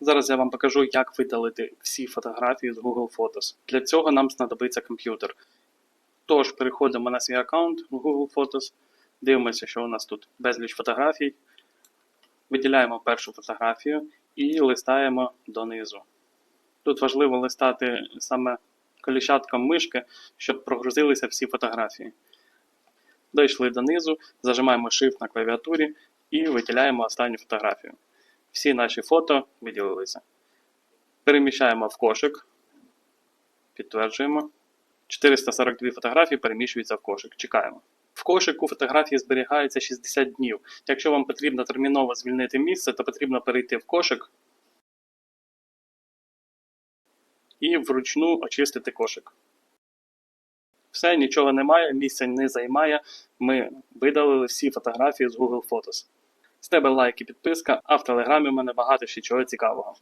Зараз я вам покажу, як видалити всі фотографії з Google Photos. Для цього нам знадобиться комп'ютер. Тож переходимо на свій аккаунт Google Photos, дивимося, що у нас тут безліч фотографій. Виділяємо першу фотографію і листаємо донизу. Тут важливо листати саме коліщатком мишки, щоб прогрузилися всі фотографії. Дійшли донизу, зажимаємо Shift на клавіатурі і виділяємо останню фотографію. Всі наші фото виділилися. Переміщаємо в кошик. Підтверджуємо. 442 фотографії переміщуються в кошик. Чекаємо. В кошику фотографії зберігаються 60 днів. Якщо вам потрібно терміново звільнити місце, то потрібно перейти в кошик і вручну очистити кошик. Все, нічого немає, місця не займає. Ми видалили всі фотографії з Google Photos. З тебе лайк і підписка, а в телеграмі в мене багато ще чого цікавого.